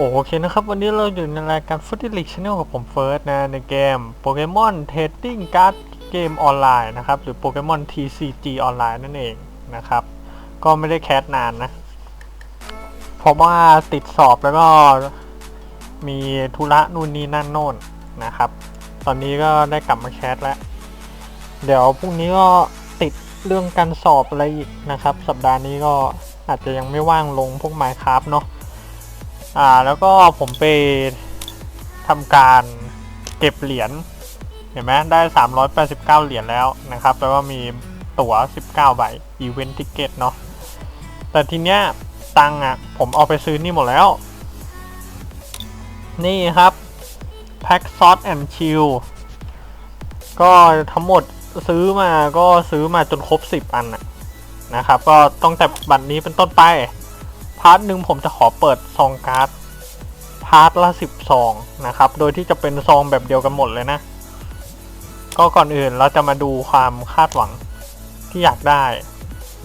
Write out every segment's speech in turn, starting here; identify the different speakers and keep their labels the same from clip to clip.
Speaker 1: โอเคนะครับ วันนี้เราอยู่ในรายการฟุต i ลิกช n แนลกับผมเฟิร์สนะ ในเกมโปเกมอนเท d ดิ้งการ์ดเกมออนไลน์นะครับ หรือโปเกมอน TCG ออนไลน์นั่นเองนะครับ ก็ไม่ได้แคสนานนะ เพราะว่าติดสอบแล้วก็มีธุระนู่นนี่นั่นโน่นนะครับ ตอนนี้ก็ได้กลับมาแคสแล้ว เดี๋ยวพรุ่งนี้ก็ติดเรื่องการสอบอะไรอีกนะครับ สัปดาห์นี้ก็อาจจะยังไม่ว่างลงพวก Minecraft เนาะ อ่าแล้วก็ผมไปทำการเก็บเหรียญเห็นไหมได้ 389 เหรียญแล้วนะครับแปลวก็มีตั๋ว 19 ใบอีเวนต์ทิเกตเนาะแต่ทีเนี้ยตังอะผมเอาไปซื้อนี่หมดแล้ว นี่ครับแพ็กซอสแอนด์ชิลก็ทั้งหมดซื้อมาก็ซื้อมาจนครบ 10 อันน่ะนะครับ ก็ต้องแต่บัตรนี้เป็นต้นไป พาร์ทหนึ่งผมจะขอเปิดซองการ์ดพาร์ทละสิบซองนะครับ โดยที่จะเป็นซองแบบเดียวกันหมดเลยนะ ก็ก่อนอื่นเราจะมาดูความคาดหวังที่อยากได้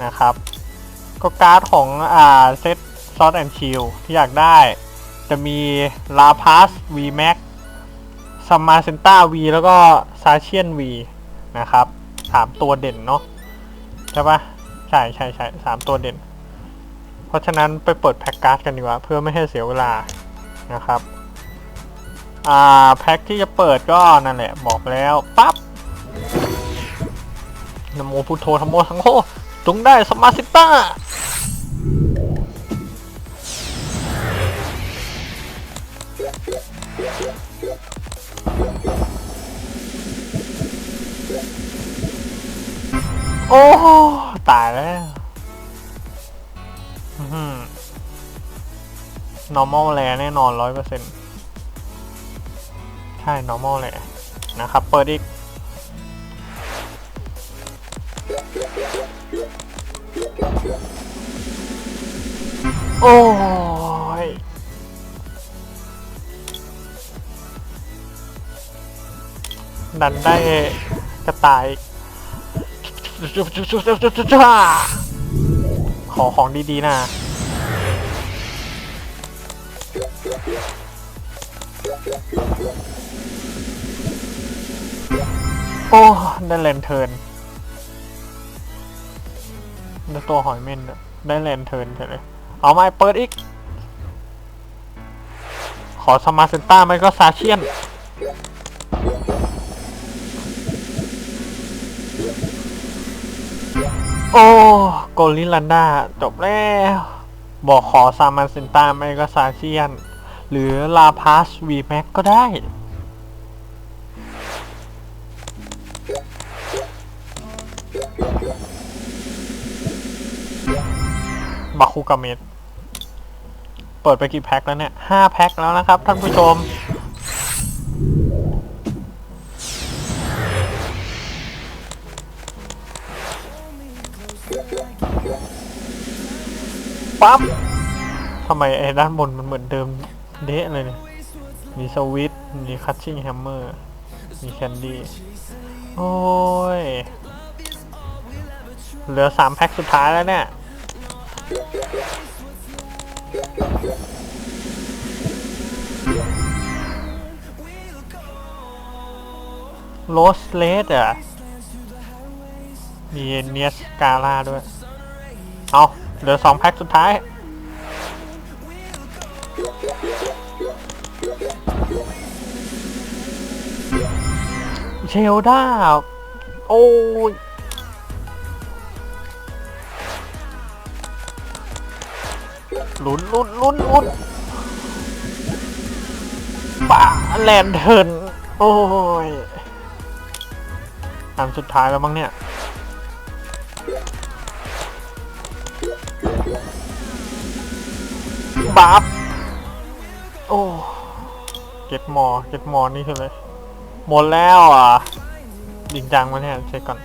Speaker 1: นะครับ ก็การ์ดของอ่าเซตซอสแอนชิลที่อยากได้ จะมีลาพาส V Max ซัมมาเซนต้า V แล้วก็ซาเชียน V นะครับสามตัวเด่นเนาะใช่ปะใช่ใช่ใช่สามตัวเด่น ราะฉะนั้นไปเปิดแพ็กการ์ดกันดีกว่า เพื่อไม่ให้เสียเวลานะครับ อ่าแพ็กที่จะเปิดก็นั่นแหละ บอกแล้วปั๊บนโมพุทโธธรรมโมสังโฆจงได้สมาสิต้าโอ้ ตายแล้ว normal แลแน่นอนร้อยเปอร์เซ็นต์ใช่ normal แลนะครับ เปิดอีก โอ้ยดันได้กระต่าย ขอของดีๆนะโอ้ได้แลนเทิร์นได้ตัวหอยเม่นด้วยได้แลนเทิร์นเฉยเลยเอามาเปิดอีก ขอสมาร์เซนต้าไม่ก็ซาเชียน โอ้โกลิลันดาจบแล้ว บอกขอซามันเซนตาไม่ก็ซาเชียน หรือลาพาสวีแม็กก็ได้ บาคูกาเมดเปิดไปกี่แพ็คแล้วเนี่ยห้าแพ็คแล้วนะครับท่านผู้ชม ปั๊บทำไมไอ้ด้านบนมันเหมือนเดิมเดะเลยเนี่ยมีสวิตมีคัตชิ่งแฮมเมอร์ มีแคนดี้ โอ้ย เหลือสามแพ็คสุดท้ายแล้วเนี่ย โรสเลสอะ มีเนียสกาล่าด้วย เอา เหลือสองแพ็คสุดท้าย เชลด้าโอ้ยลุ้นลุ้นลุ้นลุ้นป่าแลนเทิร์นโอ้ยอันสุดท้ายแล้วมั้งเนี่ย บัฟโอ้เก็ตมอเก็ตมอนี่คือเลยหมดแล้วอะจริงจังมาเนี่ยเช็คก่อน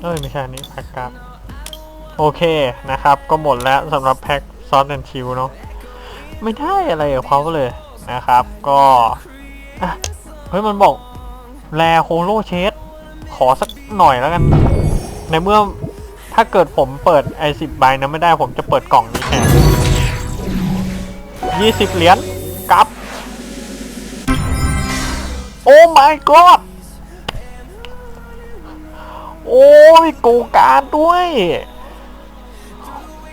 Speaker 1: เอ้ยไม่ใช่อันนี้แพ็กการ์ดโอเคนะครับ ก็หมดแล้วสำหรับแพ็กซอสแอนชิวเนาะไม่ได้อะไรกับเขาเลยนะครับ ก็อะเฮ้ยมันบอกแลโฮโลเชสขอสักหน่อยแล้วกัน ในเมื่อ ถ้าเกิดผมเปิดไอสิบใบนะไม่ได้ผมจะเปิดกล่องนี้แทนยี่สิบเหรียญกับ โอ้ my god โอ้ยโกการ์ดด้วย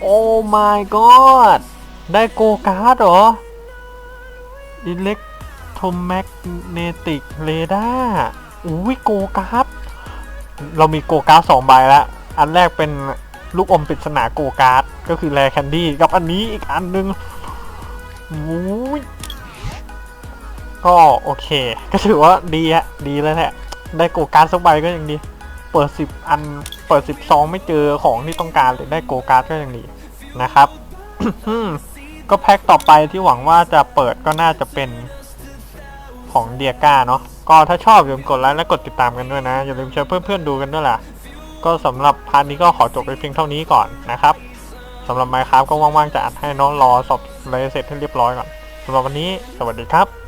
Speaker 1: โอ้ my god ได้โกการ์ดเหรอ Electromagnetic Radar อุ้ยโกการ์ดเรามีโกการ์ดสองใบแล้ว อันแรกเป็นลูกอมปริศนาโกการ์ดก็คือแรแคนดี้กับอันนี้อีกอันนึงอุ้ยก็โอเค ก็ถือว่าดีอะดีแล้วแหละได้โกการ์ดสักใบก็ยังดี เปิดสิบอันเปิดสิบซองไม่เจอของที่ต้องการเลยได้โกการ์ดก็ยังดีนะครับ ก็แพ็คต่อไปที่หวังว่าจะเปิดก็น่าจะเป็นของเดียก้าเนาะก็ถ้าชอบอย่าลืมกดไลค์และกดติดตามกันด้วยนะ อย่าลืมเชิญเพื่อนๆดูกันด้วยล่ะ ก็สำหรับพาร์ทนี้ก็ขอจบไปเพียงเท่านี้ก่อนนะครับสำหรับไมค์ครับก็ว่างๆจะอัดให้น้องรอสอบเลยเสร็จให้เรียบร้อยก่อนสำหรับวันนี้สวัสดีครับ